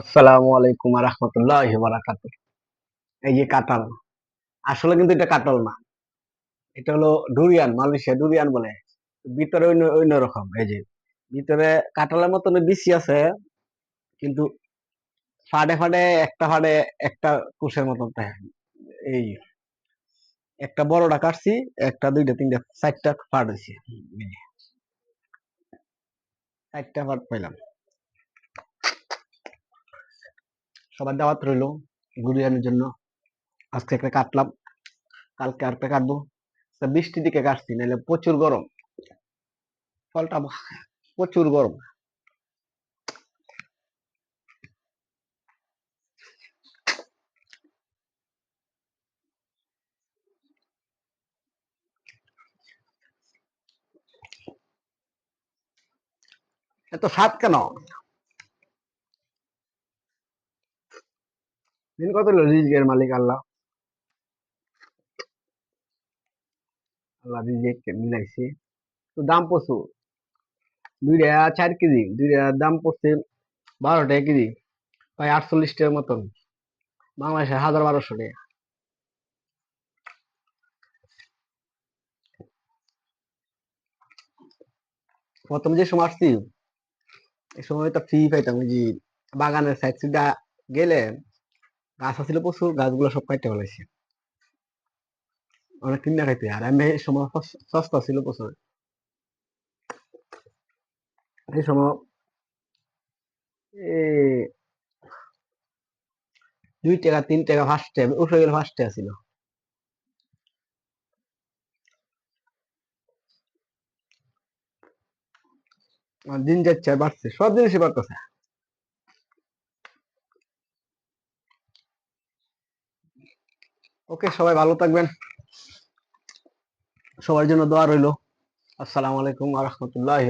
আসসালামু আলাইকুম রহমতুল্লাহ বারাকাত এই যে কাঁঠাল আসলে কিন্তু এটা কাঁঠাল না। এটা হলো ডুরিয়ান, মালয়েশিয়া ডুরিয়ান বলে। ভিতরে অন্য অন্য রকম, এই যে ভিতরে কাঁঠালের মতন বিসি আছে, কিন্তু ফাড়ে ফাড়ে একটা ফাড়ে একটা কুশের মতন এই একটা বড়টা কাটছি, একটা দুইটা তিনটা, চারটা ফাট হয়েছে। চারটা ফাট পাইলাম। সবার দাওয়াত রইল গুড়িয়ানোর জন্য। আজকে একটা কাটলাম, কালকে আরেকটা কাটবো। বৃষ্টি দিকে কাটছি নাহলে প্রচুর গরম। ফলটা প্রচুর গরম। এত স্বাদ কেন? দিন কত রিজিকের মালিক আল্লাহ? আল্লাহ রিজিক মিলাইছে। তো দাম প্রচুর। দুইটা চার কেজি দুইটা দাম পড়ছে বারো টাকা কেজি, প্রায় আটচল্লিশ টাকার মতন। বাংলাদেশে হাজার বারোশো টাকা। প্রথম যে সময় আসছি এই সময় তো ফ্রি পাইতাম, ওই যে বাগানের সাইড সিডা গেলে গাছ আছিল প্রচুর গাছগুলো সব কাটতে ফেলাইছে। অনেক কিনা খাইতে, আর আমি এই সময় সস- সস্তা ছিল প্রচুর এই সময় দুই টাকা, তিন টাকা ফার্স্টে উঠে গেলে ফার্স্টে আর দিন যাচ্ছে, বাড়ছে, সব জিনিসই বাড়তেছে। ওকে সবাই ভালো থাকবেন। সবার জন্য দোয়া রইল। আসসালামু আলাইকুম আ রহমতুল্লাহ